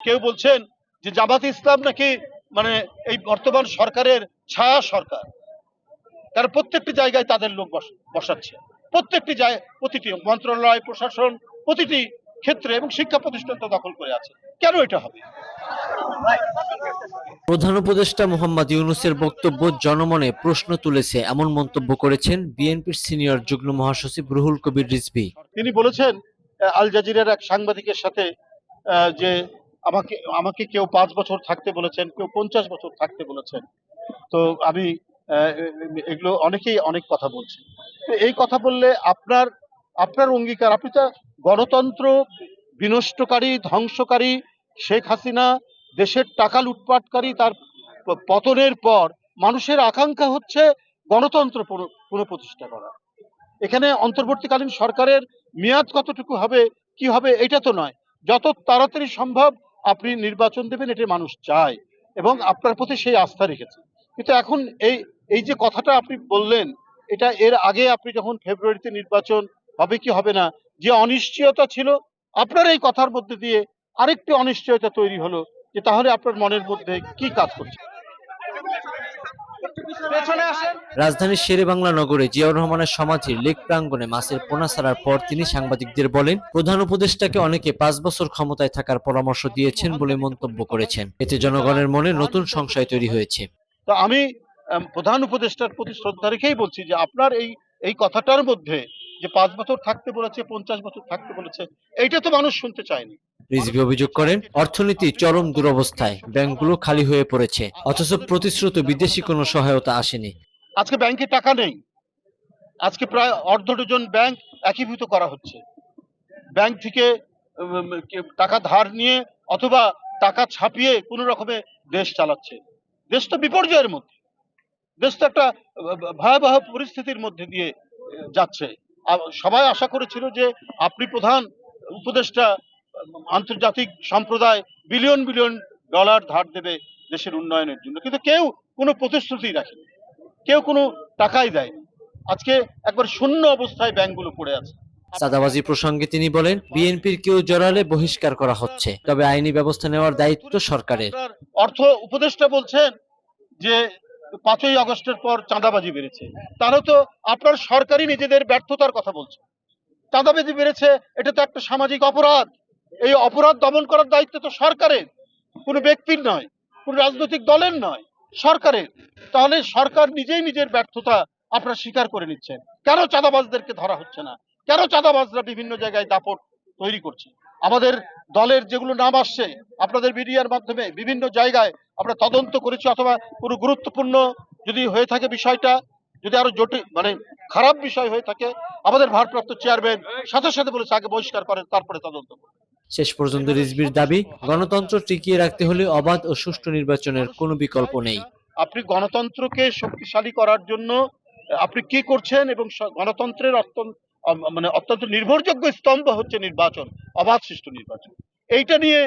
কেউ বলছেন যে জামাত ইসলাম নাকি মানে এই বর্তমান সরকারের ছায়া সরকার। তারা প্রত্যেকটি জায়গায় তাদের লোক বসাচ্ছে। প্রত্যেকটি জায়গায় প্রতিটি মন্ত্রণালয় প্রশাসন প্রতিটি ক্ষেত্রে এবং শিক্ষা প্রতিষ্ঠান তো দখল করে আছে। কেন এটা হবে? প্রধান উপদেষ্টা মোহাম্মদ ইউনুসের বক্তব্য জনমনে প্রশ্ন তুলেছে এমন মন্তব্য করেছেন বিএনপির সিনিয়র যুগ্ম মহাসচিব রুহুল কবির রিজভী। তিনি বলেছেন আল জাজিরার এক সাংবাদিকের সাথে আহ, যে আমাকে আমাকে কেউ পাঁচ বছর থাকতে বলেছেন, কেউ পঞ্চাশ বছর থাকতে বলেছেন। তো আমি এগুলো অনেকেই অনেক কথা বলছেন। তো এই কথা বললে আপনার আপনার অঙ্গীকার, আপনি তো গণতন্ত্র বিনষ্টকারী, ধ্বংসকারী, শেখ হাসিনা দেশের টাকা লুটপাটকারী, তার পতনের পর মানুষের আকাঙ্ক্ষা হচ্ছে গণতন্ত্র পুনঃ- পুনঃপ্রতিষ্ঠা করা। এখানে অন্তর্বর্তীকালীন সরকারের মেয়াদ কতটুকু হবে, কি হবে, এটা তো নয়। যত তাড়াতাড়ি সম্ভব আপনি নির্বাচন দেবেন এটা মানুষ চায় এবং আপনার প্রতি সেই আস্থা রেখেছে। কিন্তু এখন এই এই যে কথাটা আপনি বললেন, এটা এর আগে আপনি যখন ফেব্রুয়ারিতে নির্বাচন হবে কি হবে না, যে অনিশ্চয়তা ছিল, আপনার এই কথার মধ্যে দিয়ে আরেকটি অনিশ্চয়তা তৈরি হলো, যে তাহলে আপনার মনের মধ্যে কি কাজ করছে? রাজধানীর শেরেবাংলা নগরে জিয়াউর রহমানের সমাধির লেক প্রাঙ্গণে মাছের পোনা ছাড়ার পর তিনি সাংবাদিকদের বলেন প্রধান উপদেষ্টাকে অনেকে পাঁচ বছর ক্ষমতায় থাকার পরামর্শ দিয়েছেন বলে মন্তব্য করেছেন। এতে জনগণের মনে নতুন সংশয় তৈরি হয়েছে। তো আমি প্রধান উপদেষ্টার প্রতি শ্রদ্ধা রেখেই বলছি যে আপনার এই এই কথাটার মধ্যে যে পাঁচ বছর থাকতে বলেছে পঞ্চাশ বছর থাকতে বলেছে এইটা তো মানুষ শুনতে চায়নি। রিজভি অভিযোগ করেন, অর্থনীতি চরম দুরবস্থায়, ব্যাংকগুলো খালি হয়ে পড়েছে, অথচ প্রতিশ্রুত বিদেশি কোনো সহায়তা আসেনি। আজকে ব্যাংকে টাকা নেই। আজকে প্রায় অর্ধ ডজন ব্যাংক একীভূত করা হচ্ছে। ব্যাংক থেকে টাকা ধার নিয়ে অথবা টাকা ছাপিয়ে কোনো রকমে দেশ চালাচ্ছে। দেশ তো বিপর্যয়ের মধ্যে। দেশ তো একটা ভয়াবহ পরিস্থিতির মধ্যে দিয়ে যাচ্ছে। সবাই আশা করেছিল যে আপনি প্রধান উপদেষ্টা আন্তর্জাতিক সম্প্রদায় বিলিয়ন বিলিয়ন ডলার ধার দেবে দেশের উন্নয়নের জন্য। কিন্তু কেউ কোনো প্রতিশ্রুতি রাখেনি। কেউ কোনো টাকাই দেয়নি। আজকে একবার শূন্য অবস্থায় ব্যাংকগুলো পড়ে আছে। চাঁদাবাজি প্রসঙ্গে তিনি বলেন বিএনপির কেউ জড়ালে বহিষ্কার করা হচ্ছে। তবে আইনি ব্যবস্থা নেওয়ার দায়িত্ব সরকারের। অর্থ উপদেষ্টা বলছেন যে পাঁচই আগস্টের পর চাঁদাবাজি বেড়েছে। তাহলে তো আপনার সরকারই নিজেদের ব্যর্থতার কথা বলছে। চাঁদাবাজি বেড়েছে এটা তো একটা সামাজিক অপরাধ। এই অপরাধ দমন করার দায়িত্ব তো সরকারের। কোনো ব্যক্তির নয়, কোনো রাজনৈতিক দলের নয়, সরকারের। তাহলে সরকার নিজেই নিজের ব্যর্থতা আপনারা স্বীকার করে নিচ্ছেন। কেন চাঁদাবাজদেরকে ধরা হচ্ছে না? কেন চাঁদাবাজরা বিভিন্ন জায়গায় দাপট তৈরি করছে? আমাদের দলের যেগুলো নাম আসছে, আপনাদের মিডিয়ার মাধ্যমে বিভিন্ন জায়গায় আমরা তদন্ত করেছি অথবা কোনো গুরুত্বপূর্ণ যদি হয়ে থাকে বিষয়টা, যদি আরও জটিল মানে খারাপ বিষয় হয়ে থাকে, আমাদের ভারপ্রাপ্ত চেয়ারম্যান সাথে সাথে বলেছে, আগে বহিষ্কার করেন, তারপরে তদন্ত করুন। শেষ পর্যন্ত রিজভির দাবি গণতন্ত্র টিকিয়ে রাখতে হলে অবাধ ও সুষ্ঠু নির্বাচনের কোনো বিকল্প নেই। আপনি গণতন্ত্রকে শক্তিশালী করার জন্য আপনি কি করছেন এবং গণতন্ত্রের অত্যন্ত মানে অত্যন্ত নির্ভরযোগ্য স্তম্ভ হচ্ছে নির্বাচন অবাধ সুষ্ঠু নির্বাচন। এইটা নিয়ে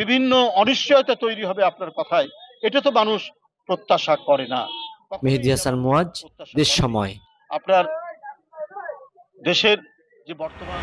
বিভিন্ন অনিশ্চয়তা তৈরি হবে আপনার কথায়। এটা তো মানুষ প্রত্যাশা করে না। মেহেদি হাসান মুয়াজ দেশ সময়। আপনার দেশের যে বর্তমান